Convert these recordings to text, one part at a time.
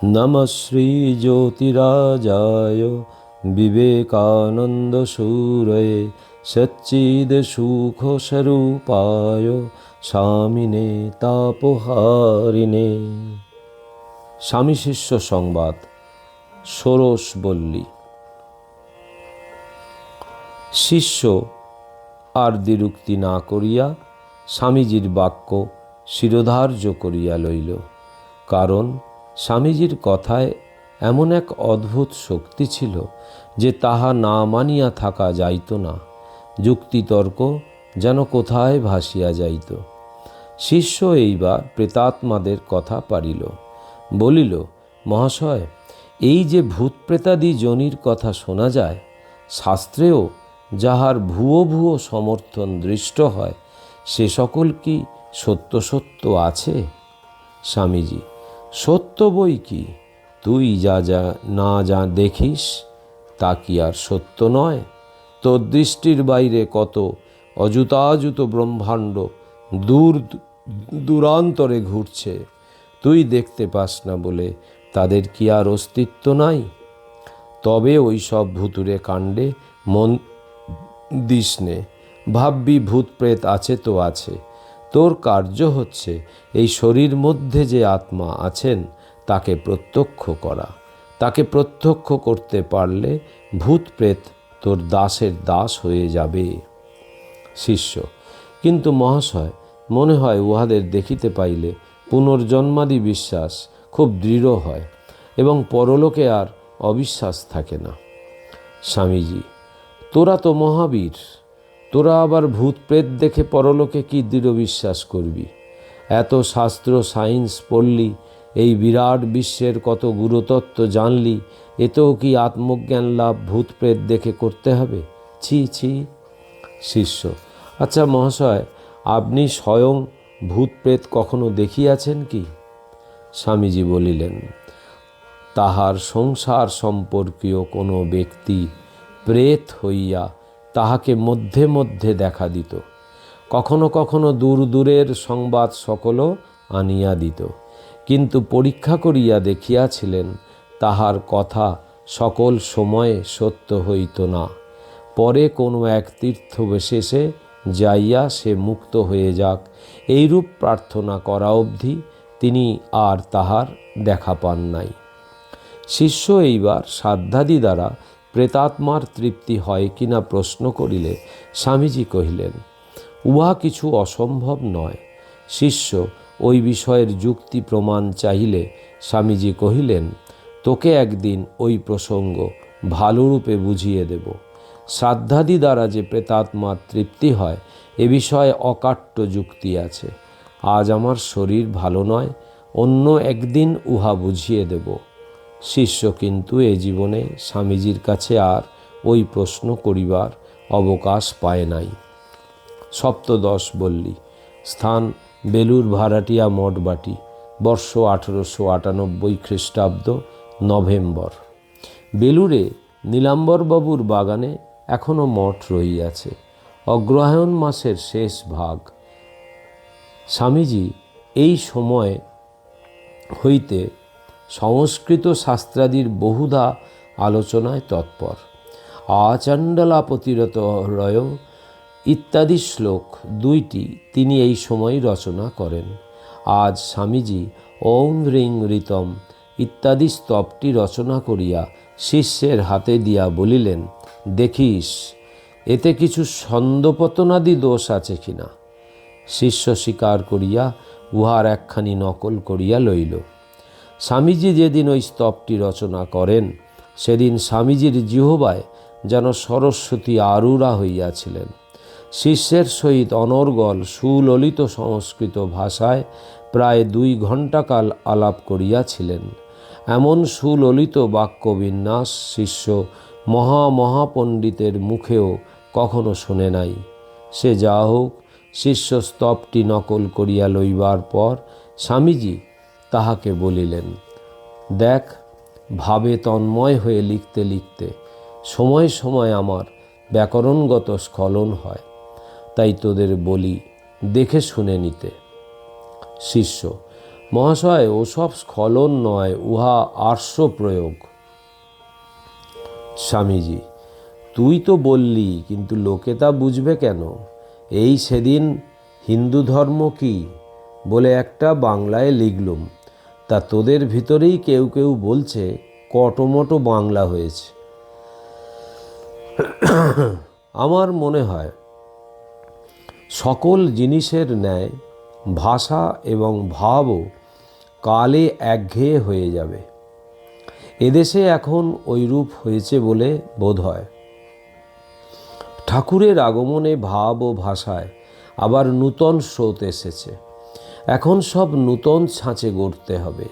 নমঃ শ্রীজ্যোতিরাজায় বিবেকানন্দসূরয়ে সচ্চিদসুখস্বরূপায় স্বামিনে তাপহারিণে স্বামী শিষ্য সংবাদ ষোড়শ বল্লী শিষ্য আর দ্বিরুক্তি না করিয়া স্বামীজির বাক্য শিরোধার্য করিয়া লইল কারণ স্বামীজির কথায় এমন এক অদ্ভুত শক্তি ছিল যে তাহা না মানিয়া থাকা যাইত না, যুক্তিতর্ক যেন কোথায় ভাসিয়া যাইত। শিষ্য এইবার প্রেতাত্মাদের কথা পারিল, বলিল, মহাশয়, এই যে ভূত প্রেতাদি জনির কথা শোনা যায়, শাস্ত্রেও যাহার ভুয়ো ভুয়ো সমর্থন দৃষ্ট হয়, সে সকল কি সত্য সত্য আছে? স্বামীজি সত্য বই কি? তুই যা যা না যা দেখিস, তা কি আর সত্য নয়? তোর দৃষ্টির বাইরে কত অযুতাযুত ব্রহ্মাণ্ড দূর দূরান্তরে ঘুরছে, তুই দেখতে পাস না বলে তাদের কি আর অস্তিত্ব নাই? তবে ওই সব ভুতুরে কাণ্ডে মন দিস নে, ভাববি ভূত প্রেত আছে তো আছে তোর কার্য হচ্ছে এই শরীর মধ্যে যে আত্মা আছেন, তাকে প্রত্যক্ষ করা। তাকে প্রত্যক্ষ করতে পারলে ভূত প্রেত তোর দাসের দাস হয়ে যাবে। শিষ্য, কিন্তু মহাশয়, মনে হয় উহাদের দেখিতে পাইলে পুনর্জন্মাদি বিশ্বাস খুব দৃঢ় হয় এবং পরলোকে আর অবিশ্বাস থাকে না। স্বামীজি, তোরা তো মহাবীর। তোরা আবার ভূত প্রেত দেখে পরলোকে কি দৃঢ় বিশ্বাস করবি? এত শাস্ত্র সায়েন্স পড়লি, এই বিরাট বিশ্বের কত গুরুতত্ত্ব জানলি, এতেও কি আত্মজ্ঞান লাভ ভূত প্রেত দেখে করতে হবে? ছি ছি। শিষ্য আচ্ছা মহাশয়, আপনি স্বয়ং ভূত প্রেত কখনো দেখিয়াছেন কি? স্বামীজি বলিলেন, তাহার সংসার সম্পর্কীয় কোনো ব্যক্তি প্রেত হইয়া তাহাকে মধ্যে মধ্যে দেখা দিত। কখনো কখনো দূর দূরের সংবাদ সকলও আনিয়া দিত। কিন্তু পরীক্ষা করিয়া দেখিয়াছিলেন, তাহার কথা সকল সময়ে সত্য হইত না। পরে কোনো এক তীর্থ বিশেষে যাইয়া সে মুক্ত হয়ে যাক, এইরূপ প্রার্থনা করা অবধি তিনি আর তাহার দেখা পান নাই। শিষ্য এইবার সাধ্যাদি দ্বারা প্রেতাত্মার তৃপ্তি হয় কিনা প্রশ্ন করিলে স্বামীজি কহিলেন, উহা কিছু অসম্ভব নয়। শিষ্য, ওই বিষয়ের যুক্তি প্রমাণ চাহিলে স্বামীজি কহিলেন, তোকে একদিন ওই প্রসঙ্গ ভালোরূপে বুঝিয়ে দেব। শ্রাদ্ধাদি দ্বারা যে প্রেতাত্মার তৃপ্তি হয়, এ বিষয়ে অকাট্য যুক্তি আছে। আজ আমার শরীর ভালো নয়, অন্য একদিন উহা বুঝিয়ে দেব। শিষ্য কিন্তু এ জীবনে স্বামীজির কাছে আর ওই প্রশ্ন করিবার অবকাশ পায় নাই। সপ্তদশ বললি, স্থান বেলুর ভাড়াটিয়া মঠবাটি, বর্ষ আঠেরোশো আটানব্বই খ্রিস্টাব্দ নভেম্বর। বেলুরে নীলাম্বরবাবুর বাগানে এখনও মঠ রহিয়াছে। অগ্রহায়ণ মাসের শেষ ভাগ। স্বামীজি এই সময় হইতে সংস্কৃত শাস্ত্রাদির বহুধা আলোচনায় তৎপর। আচণ্ডলাপতিরত রয় ইত্যাদি শ্লোক দুইটি তিনি এই সময় রচনা করেন। আজ স্বামীজি ওং রিং রিতম ইত্যাদি স্তবটি রচনা করিয়া শিষ্যের হাতে দিয়া বলিলেন, দেখিস, এতে কিছু ছন্দপতনাদি দোষ আছে কিনা? শিষ্য স্বীকার করিয়া উহার একখানি নকল করিয়া লইল। স্বামীজি যেদিন ওই স্তবটি রচনা করেন, সেদিন স্বামীজির জিহবায় যেন সরস্বতী আরুরা হইয়াছিলেন। শিষ্যের সহিত অনর্গল সুললিত সংস্কৃত ভাষায় প্রায় দুই ঘণ্টাকাল আলাপ করিয়াছিলেন। এমন সুললিত বাক্যবিন্যাস শিষ্য মহা মহাপণ্ডিতের মুখেও কখনো শোনে নাই। সে যা হোক শিষ্য স্তবটি নকল করিয়া লইবার পর স্বামীজি তাহাকে বলিলেন, দেখ, ভাবে তন্ময় হয়ে লিখতে লিখতে সময় সময় আমার ব্যাকরণগত স্খলন হয়। তাই তোদের বলি, দেখে শুনে নিতে। শিষ্য, মহাশয়, ওসব স্খলন নয়, উহা আর্শ প্রয়োগ। স্বামীজি, তুই তো বললি, কিন্তু লোকে তা বুঝবে কেন? এই সেদিন হিন্দু ধর্ম কি? বলে একটা বাংলায় লিখলুম। তা তোদের ভিতরেই কেউ কেউ বলছে, কটমটো বাংলা হয়েছে। আমার মনে হয়, সকল জিনিসের ন্যায়, ভাষা এবং ভাবও কালে একঘেয়ে হয়ে যাবে। এদেশে এখন ওইরূপ হয়েছে বলে বোধ হয়। ঠাকুরের আগমনে ভাব ও ভাষায় আবার নূতন স্রোত এসেছে। এখন সব নূতন ছাঁচে গড়তে হবে।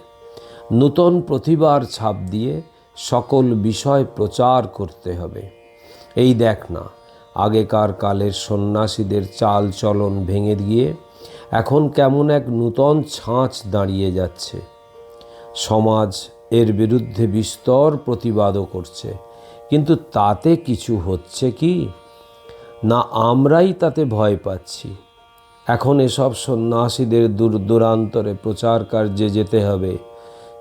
নূতন প্রতিভার ছাপ দিয়ে সকল বিষয় প্রচার করতে হবে। এই দেখ না, আগেকার কালের সন্ন্যাসীদের চাল চলন ভেঙে গিয়ে এখন কেমন এক নূতন ছাঁচ দাঁড়িয়ে যাচ্ছে। সমাজ এর বিরুদ্ধে বিস্তর প্রতিবাদও করছে। কিন্তু তাতে কিছু হচ্ছে কি? না আমরাই তাতে ভয় পাচ্ছি। এখন এসব সন্ন্যাসীদের দূর দূরান্তরে প্রচার কার্যে যেতে হবে।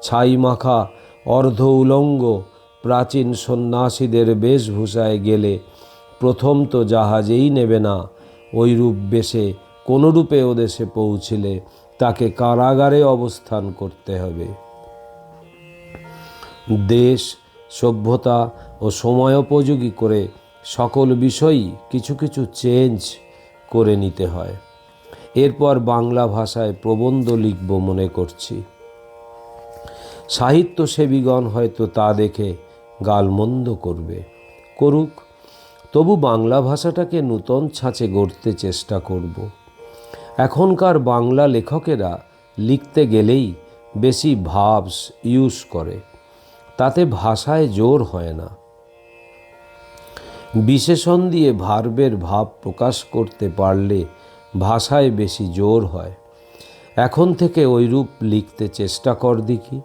ছাই মাখা, অর্ধ উলঙ্গ, প্রাচীন সন্ন্যাসীদের বেশভূষায় গেলে প্রথম তো জাহাজেই নেবে না। ওইরূপ বেশে, কোনোরূপে ও দেশে পৌঁছিলে, তাকে কারাগারে অবস্থান করতে হবে। দেশ, সভ্যতা ও সময়োপযোগী করে সকল বিষয়ই কিছু কিছু চেঞ্জ করে নিতে হয়। এরপর বাংলা ভাষায় প্রবন্ধ লিখব মনে করছি। সাহিত্য সেবীগণ হয়তো তা দেখে গালমন্দ করবে। করুক, তবু বাংলা ভাষাটাকে নূতন ছাঁচে গড়তে চেষ্টা করব। এখনকার বাংলা লেখকেরা লিখতে গেলেই বেশি ভাবস ইউজ করে, তাতে ভাষায় জোর হয় না। বিশেষণ দিয়ে ভার্বের ভাব প্রকাশ করতে পারলে ভাষায় বেশি জোর হয়। এখন থেকে ওইরূপ লিখতে চেষ্টা কর দেখি।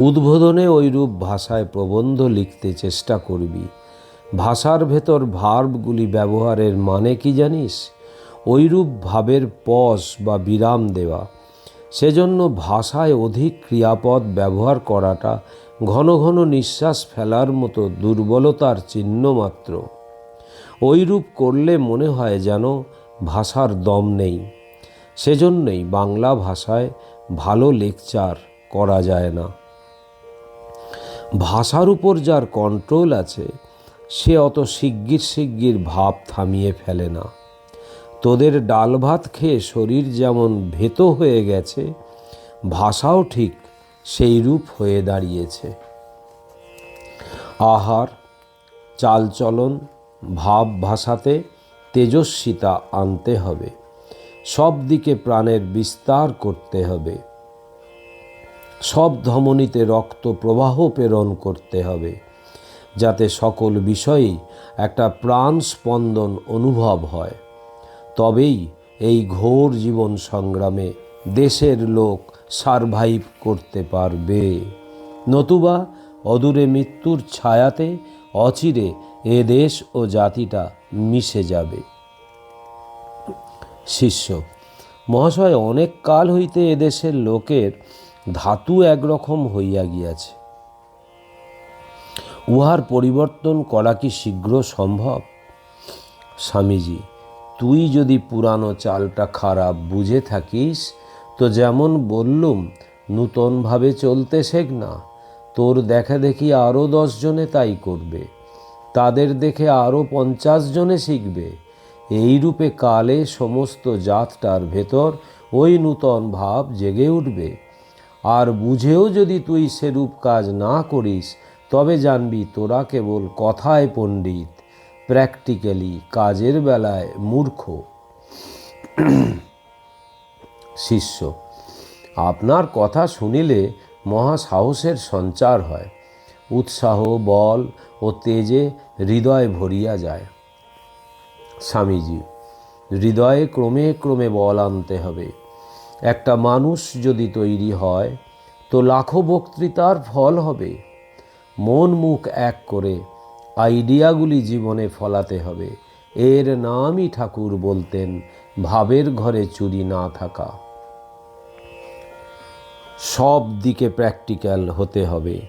উদ্বোধনে ওইরূপ ভাষায় প্রবন্ধ লিখতে চেষ্টা করবি। ভাষার ভেতর ভার্বগুলি ব্যবহারের মানে কি জানিস? ওইরূপ ভাবের পস বা বিরাম দেওয়া। সেজন্য ভাষায় অধিক ক্রিয়াপদ ব্যবহার করাটা ঘন ঘন নিঃশ্বাস ফেলার মতো দুর্বলতার চিহ্ন মাত্র। ওইরূপ করলে মনে হয় যেন ভাষার দম নেই। সেজন্যই বাংলা ভাষায় ভালো লেকচার করা যায় না। ভাষার উপর যার কন্ট্রোল আছে, সে অত শিগগির শিগগির ভাব থামিয়ে ফেলে না। তোদের ডাল ভাত খেয়ে শরীর যেমন ভেত হয়ে গেছে, ভাষাও ঠিক সেই রূপ হয়ে দাঁড়িয়েছে। আহার, চালচলন ভাব ভাষাতে তেজস্বিতা আনতে হবে। সব দিকে প্রাণের বিস্তার করতে হবে। সব ধমনীতে রক্ত প্রবাহ প্রেরণ করতে হবে, যাতে সকল বিষয়েই একটা প্রাণ স্পন্দন অনুভব হয়। তবেই এই ঘোর জীবন সংগ্রামে দেশের লোক সারভাইভ করতে পারবে। নতুবা অদূরে মৃত্যুর ছায়াতে অচিরে এ দেশ ও জাতিটা মিশে যাবে। শিষ্য, মহাশয়, অনেক কাল হইতে এদেশের লোকের ধাতু একরকম হইয়া গিয়াছে। উহার পরিবর্তন করা কি শীঘ্র সম্ভব? স্বামীজি, তুই যদি পুরানো চালটা খারাপ বুঝে থাকিস, তো যেমন বললুম, নূতনভাবে চলতে শেখ না। তোর দেখা দেখি আরও জনে তাই করবে। তাদের দেখে আরও পঞ্চাশ জনে শিখবে। এই রূপে কালে সমস্ত জাতটার ভেতর ওই নূতন ভাব জেগে উঠবে। আর বুঝেও যদি তুই সেরূপ কাজ না করিস, তবে জানবি তোরা কেবল কথায় পণ্ডিত প্র্যাকটিক্যালি কাজের বেলায় মূর্খ। শিষ্য, আপনার কথা শুনিলে মহা সাহসের সঞ্চার হয়। উৎসাহ, বল ও তেজে হৃদয় ভরিয়া যায়। স্বামীজি, হৃদয়ে ক্রমে ক্রমে বল আনতে হবে। একটা মানুষ যদি তৈরি হয়, তো লাখো বক্তৃতার ফল হবে। মন মুখ এক করে আইডিয়াগুলি জীবনে ফলাতে হবে। এর নামই ঠাকুর বলতেন, ভাবের ঘরে চুরি না থাকা। সব দিকে প্র্যাকটিক্যাল হতে হবে।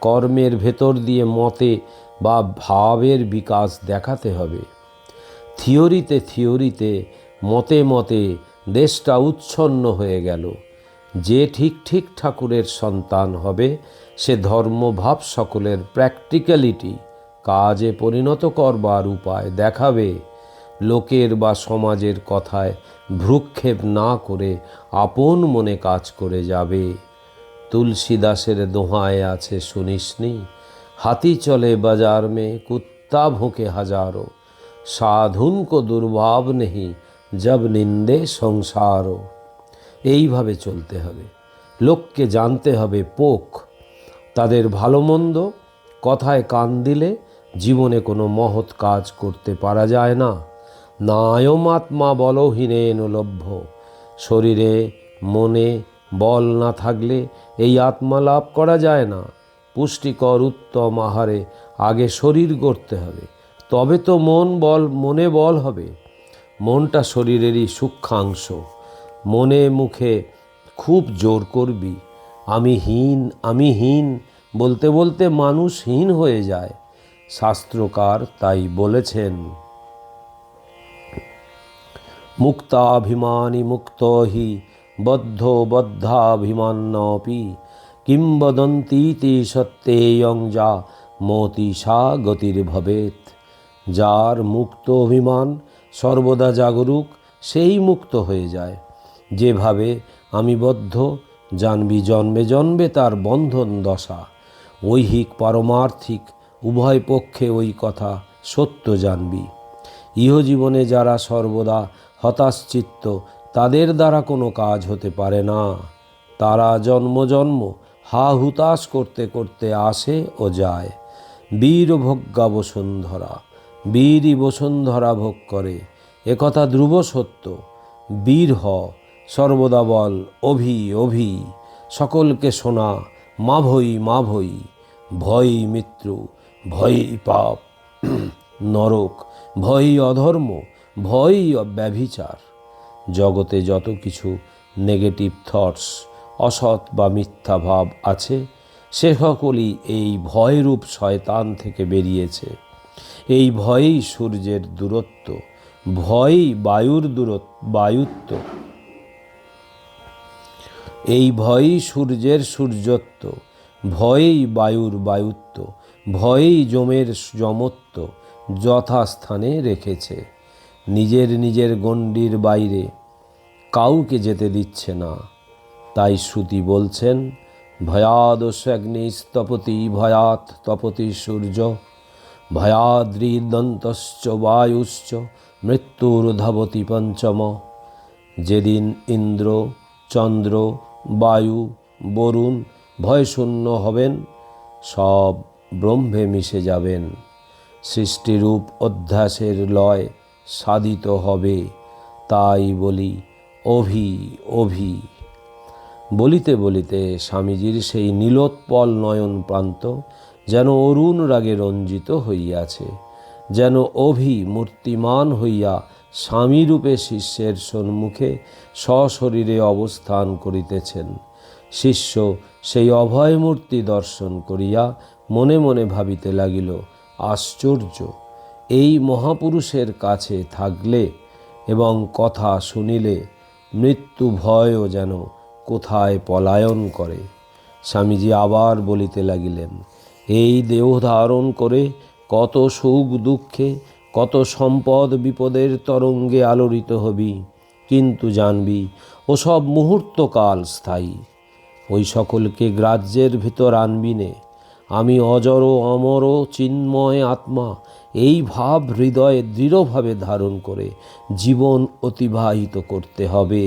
কর্মের ভেতর দিয়ে মতে বা ভাবের বিকাশ দেখাতে হবে। থিওরিতে থিওরিতে, মতে মতে দেশটা উচ্ছন্ন হয়ে গেল। যে ঠিক ঠিক ঠাকুরের সন্তান হবে, সে ধর্মভাব সকলের প্র্যাকটিক্যালিটি কাজে পরিণত করবার উপায় দেখাবে। লোকের বা সমাজের কথায় ভ্রুক্ষেপ না করে আপন মনে কাজ করে যাবে। তুলসীদাসের দোহায় আছে শুনিসনি হাতি চলে বাজার মে, কুত্তা ভোঁকে হাজারো। সাধুন কো দুর্ভাব নেহি, জব নিন্দে সংসারও এইভাবে চলতে হবে। লোককে জানতে হবে পোক। তাদের ভালো মন্দ কথায় কান দিলে জীবনে কোনো মহৎ কাজ করতে পারা যায় না। নায়মাত্মা বলহীনে লভ্য। শরীরে, মনে বল না থাকলে এই আত্মা লাভ করা যায় না। পুষ্টিকর উত্তম আহারে আগে শরীর গড়তে হবে, তবে তো মন বল, মনে বল হবে। মনটা শরীরেরই সূক্ষ্মাংশ। মনে মুখে খুব জোর করবি। আমি হীন আমি হীন বলতে বলতে মানুষ হীন হয়ে যায়। শাস্ত্রকার তাই বলেছেন। মুক্তাভিমানী মুক্ত হি বদ্ধ বদ্ধাভিমান্নপি। কিংবদন্তীতি সত্যেয়ং যা মতিষা গতির্ভবেত যার মুক্ত অভিমান সর্বদা জাগরুক, সেই মুক্ত হয়ে যায়। যেভাবে আমি বদ্ধ, জানবি জন্মে জন্মে তার বন্ধন দশা। ঐহিক পারমার্থিক, উভয় পক্ষে ওই কথা সত্য জানবি। ইহজীবনে যারা সর্বদা হতাশচিত্ত, তাদের দ্বারা কোনো কাজ হতে পারে না। তারা জন্ম জন্ম হা হুতাশ করতে করতে আসে ও যায়। বীর ভোগ্যা বসুন্ধরা, বীরই বসুন্ধরা ভোগ করে। একথা ধ্রুব সত্য। বীর হ, সর্বদা বল, অভি অভি। সকলকে শোনা, মা ভই মা ভই। ভয় মৃত্যু ভয় পাপ। নরক, ভয় অধর্ম, ভয় ব্যভিচার। জগতে যত কিছু নেগেটিভ থটস অসৎ বা মিথ্যা ভাব আছে, সে সকলই এই ভয়রূপ শয়তান থেকে বেরিয়েছে। এই ভয়ই সূর্যের দূরত্ব, ভয়ই বায়ুর দূরত্ব বায়ুত্ব। এই ভয়ই সূর্যের সূর্যত্ব, ভয়েই বায়ুর বায়ুত্ব, ভয়েই জমের যমত্ব যথাস্থানে রেখেছে। নিজের নিজের গণ্ডির বাইরে কাউকে যেতে দিচ্ছে না। তাই শ্রুতি বলছেন ভয়াদস্যাগ্নি স্তপতি ভয়াত তপতি সূর্য ভয়াদ্রিদন্তশ্চ বায়ুশ্চ, মৃত্যুর ধাবতি পঞ্চম। যেদিন ইন্দ্র, চন্দ্র, বায়ু, বরুণ ভয়শূন্য হবেন, সব ব্রহ্মে মিশে যাবেন। সৃষ্টিরূপ অধ্যাসের লয় সাধিত হবে, তাই বলি অভি অভি। বলিতে বলিতে স্বামীজির সেই নীলোৎপল নয়ন প্রান্ত যেন অরুণ রাগে রঞ্জিত হইয়াছে, যেন অভি মূর্তিমান হইয়া স্বামীরূপে শিষ্যের সম্মুখে সশরীরে অবস্থান করিতেছেন। শিষ্য সেই অভয়মূর্তি দর্শন করিয়া মনে মনে ভাবিতে লাগিল, আশ্চর্য, এই মহাপুরুষের কাছে থাকলে এবং কথা শুনিলে মৃত্যু ভয়ও যেন কোথায় পলায়ন করে? স্বামীজি আবার বলিতে লাগিলেন, এই দেহ ধারণ করে কত সুখ দুঃখে, কত সম্পদ বিপদের তরঙ্গে আলোড়িত হবি। কিন্তু জানবি, ওসব মুহূর্তকাল স্থায়ী। ওই সকলকে গ্রাহ্যের ভিতর আনবি নে। আমি অজর অমর চিন্ময় আত্মা এই ভাব হৃদয়ে দৃঢ়ভাবে ধারণ করে জীবন অতিবাহিত করতে হবে।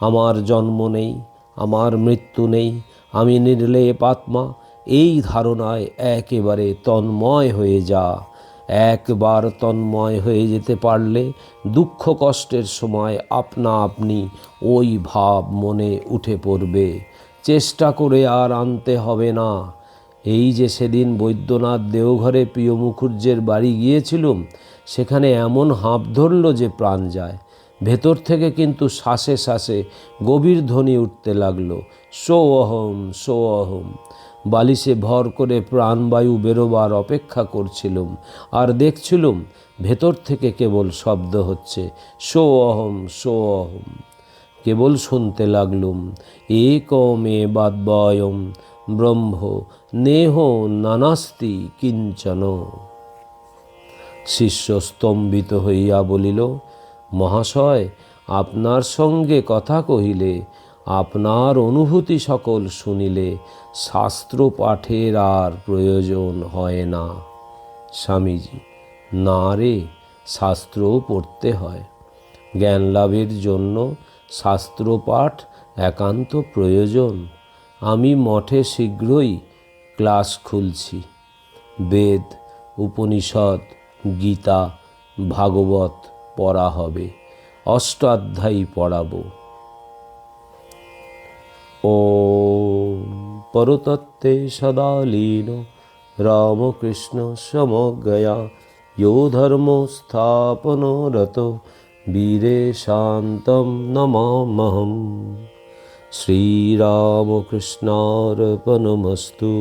আমার জন্ম নেই আমার মৃত্যু নেই, আমি নির্লেপ আত্মা, এই ধারণায় একেবারে তন্ময় হয়ে যা। একবার তন্ময় হয়ে যেতে পারলে দুঃখ কষ্টের সময় আপনা আপনি ওই ভাব মনে উঠে পড়বে। চেষ্টা করে আর আনতে হবে না। এই যে সেদিন বৈদ্যনাথ দেওঘরে প্রিয় মুখুর্জের বাড়ি গিয়েছিলুম, সেখানে এমন হাঁপ ধরল যে প্রাণ যায়। ভেতর থেকে কিন্তু শ্বাসে শ্বাসে গভীর ধ্বনি উঠতে লাগল। সো অহম সো অহম বালিশে ভর করে প্রাণবায়ু বেরোবার অপেক্ষা করছিলুম। আর দেখছিলুম ভেতর থেকে কেবল শব্দ হচ্ছে সো অহম সো অহম কেবল শুনতে লাগলুম, একমে বাদ্বয়ম ব্রহ্ম, নেহ নানাস্তি কিঞ্চন। শিষ্য স্তম্ভিত হইয়া বলিল মহাশয়, আপনার সঙ্গে কথা কহিলে, আপনার অনুভূতি সকল শুনিলে শাস্ত্র পাঠের আর প্রয়োজন হয় না। স্বামীজি, না রে, শাস্ত্রও পড়তে হয়। জ্ঞান লাভের জন্য শাস্ত্র পাঠ একান্ত প্রয়োজন। আমি মঠে শীঘ্রই ক্লাস খুলছি। বেদ, উপনিষদ, গীতা, ভাগবত পড়া হবে অষ্টাধ্যায়ী পড়াবো ও পরতত্ত্বে সদা লীন রামকৃষ্ণ সমজ্ঞয়া यो धर्मस्थापनरतो वीरे शान्तं नमामहं श्रीरामकृष्णार्पणमस्तु